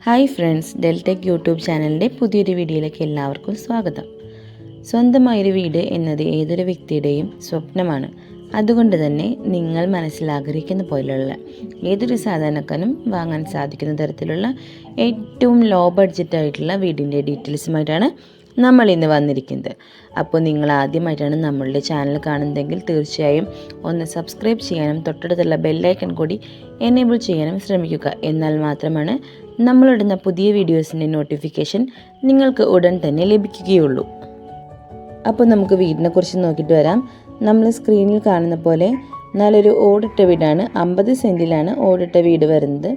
Hi friends Deltech YouTube ചാനലിന്റെ പുതിയൊരു വീഡിയോയിലേക്ക് എല്ലാവർക്കും സ്വാഗതം. സ്വന്തമായൊരു വീട് എന്നത് ഏതൊരു വ്യക്തിയുടെയും സ്വപ്നമാണ്. അതുകൊണ്ട് തന്നെ നിങ്ങൾ മനസ്സിൽ ആഗ്രഹിക്കുന്ന പോലെയുള്ള ഏതൊരു സാധാരണക്കാരനും വാങ്ങാൻ സാധിക്കുന്ന തരത്തിലുള്ള ഏറ്റവും ലോ ബഡ്ജറ്റായിട്ടുള്ള വീടിന്റെ ഡീറ്റെയിൽസുമായിട്ടാണ് നമ്മൾ ഇന്ന് വന്നിരിക്കുന്നത്. അപ്പോൾ നിങ്ങൾ ആദ്യമായിട്ടാണ് നമ്മളുടെ ചാനൽ കാണുന്നതെങ്കിൽ തീർച്ചയായും ഒന്ന് സബ്സ്ക്രൈബ് ചെയ്യാനും തൊട്ടടുത്തുള്ള ബെല്ലൈക്കൺ കൂടി എനേബിൾ ചെയ്യാനും ശ്രമിക്കുക. എന്നാൽ മാത്രമാണ് നമ്മളിടുന്ന പുതിയ വീഡിയോസിന്റെ നോട്ടിഫിക്കേഷൻ നിങ്ങൾക്ക് ഉടൻ തന്നെ ലഭിക്കുകയുള്ളൂ. അപ്പോൾ നമുക്ക് വീടിനെ കുറിച്ച് നോക്കിയിട്ട് വരാം. നമ്മൾ സ്ക്രീനിൽ കാണുന്ന പോലെ നല്ലൊരു ഓടിട്ട വീടാണ്. അമ്പത് സെന്റിലാണ് ഓടിട്ട വീട് വരുന്നത്.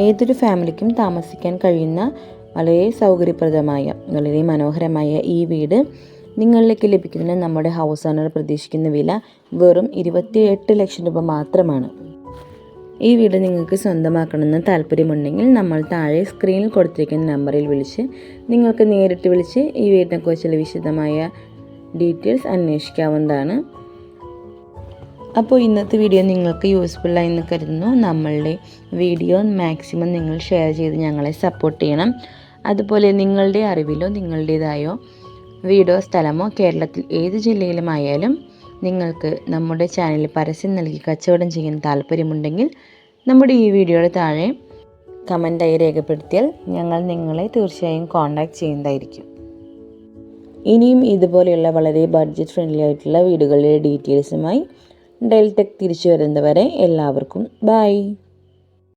ഏതൊരു ഫാമിലിക്കും താമസിക്കാൻ കഴിയുന്ന വളരെ സൗകര്യപ്രദമായ വളരെ മനോഹരമായ ഈ വീട് നിങ്ങളിലേക്ക് ലഭിക്കുന്നതിന് നമ്മുടെ ഹൗസ് ഓണർ പ്രതീക്ഷിക്കുന്ന വില വെറും ഇരുപത്തിയെട്ട് ലക്ഷം രൂപ മാത്രമാണ്. ഈ വീട് നിങ്ങൾക്ക് സ്വന്തമാക്കണമെന്ന് താല്പര്യമുണ്ടെങ്കിൽ നമ്മൾ താഴെ സ്ക്രീനിൽ കൊടുത്തിരിക്കുന്ന നമ്പറിൽ വിളിച്ച് നിങ്ങൾക്ക് നേരിട്ട് വിളിച്ച് ഈ വീടിനെക്കുറിച്ചുള്ള വിശദമായ ഡീറ്റെയിൽസ് അന്വേഷിക്കാവുന്നതാണ്. അപ്പോൾ ഇന്നത്തെ വീഡിയോ നിങ്ങൾക്ക് യൂസ്ഫുള്ളായി എന്ന് കരുതുന്നു. നമ്മളുടെ വീഡിയോ മാക്സിമം നിങ്ങൾ ഷെയർ ചെയ്ത് ഞങ്ങളെ സപ്പോർട്ട് ചെയ്യണം. അതുപോലെ നിങ്ങളുടെ അറിവിലോ നിങ്ങളുടേതായോ വീടോ സ്ഥലമോ കേരളത്തിൽ ഏത് ജില്ലയിലുമായാലും നിങ്ങൾക്ക് നമ്മുടെ ചാനലിൽ പരസ്യം നൽകി കച്ചവടം ചെയ്യാൻ താല്പര്യമുണ്ടെങ്കിൽ നമ്മുടെ ഈ വീഡിയോയുടെ താഴെ കമന്റായി രേഖപ്പെടുത്തിയാൽ ഞങ്ങൾ നിങ്ങളെ തീർച്ചയായും കോൺടാക്റ്റ് ചെയ്യുന്നതായിരിക്കും. ഇനിയും ഇതുപോലെയുള്ള വളരെ ബഡ്ജറ്റ് ഫ്രണ്ട്ലി ആയിട്ടുള്ള വീടുകളുടെ ഡീറ്റെയിൽസുമായി ഡെൽടെക് തിരിച്ചു വരുന്നവരെ എല്ലാവർക്കും ബൈ